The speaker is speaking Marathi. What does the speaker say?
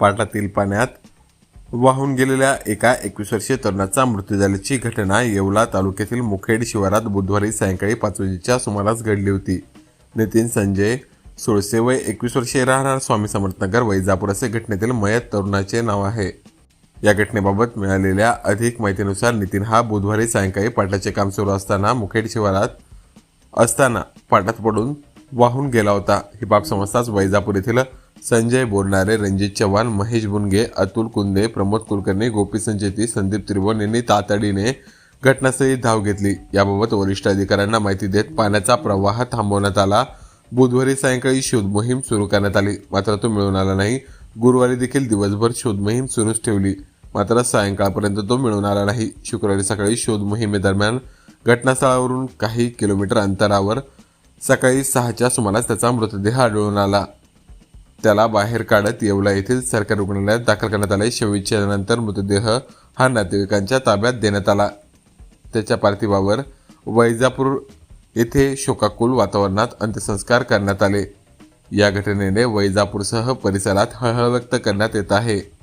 पाटातील पाण्यात वाहून गेलेल्या एका एकवीस वर्षीय तरुणाचा मृत्यू झाल्याची घटना येवला तालुक्यातील मुखेड शिवारात बुधवारी सायंकाळी पाच वाजेच्या सुमारास घडली होती. नितीन संजय सोळशे वय एकवीस वर्षीय राहणार स्वामी समर्थनगर वैजापूर असे घटनेतील मयत तरुणाचे नाव आहे. या घटनेबाबत मिळालेल्या अधिक माहितीनुसार नितीन हा बुधवारी सायंकाळी पाटाचे काम सुरू असताना मुखेड शिवारात असताना पाटात पडून वाहून गेला होता. ही बाब समजताच वैजापूर येथील संजय बोरणारे रणजित चव्हाण महेश बुनगे अतुल कुंदे प्रमोद कुलकर्णी गोपी संचेती संदीप त्रिभुवन यांनी तातडीने घटनास्थळी धाव घेतली. याबाबत वरिष्ठ अधिकाऱ्यांना माहिती देत पाण्याचा प्रवाह थांबवण्यात आला. बुधवारी सायंकाळी शोध मोहीम सुरू करण्यात आली. मात्र तो मिळून आला नाही. गुरुवारी देखील दिवसभर शोध मोहीम सुरूच ठेवली. मात्र सायंकाळपर्यंत तो मिळून आला नाही. शुक्रवारी सकाळी शोध मोहिमेदरम्यान घटनास्थळावरून काही किलोमीटर अंतरावर सकाळी सहाच्या सुमारास त्याचा मृतदेह आढळून आला. त्याला बाहेर काढत येवला येथील सरकारी रुग्णालयात दाखल करण्यात आले. शवविच्छेदनानंतर मृतदेह हा नातेवाईकांच्या ताब्यात देण्यात आला. त्याच्या पार्थिवावर वैजापूर येथे शोकाकुल वातावरणात अंत्यसंस्कार करण्यात आले. या घटनेने वैजापूरसह परिसरात हळहळ व्यक्त करण्यात येत आहे.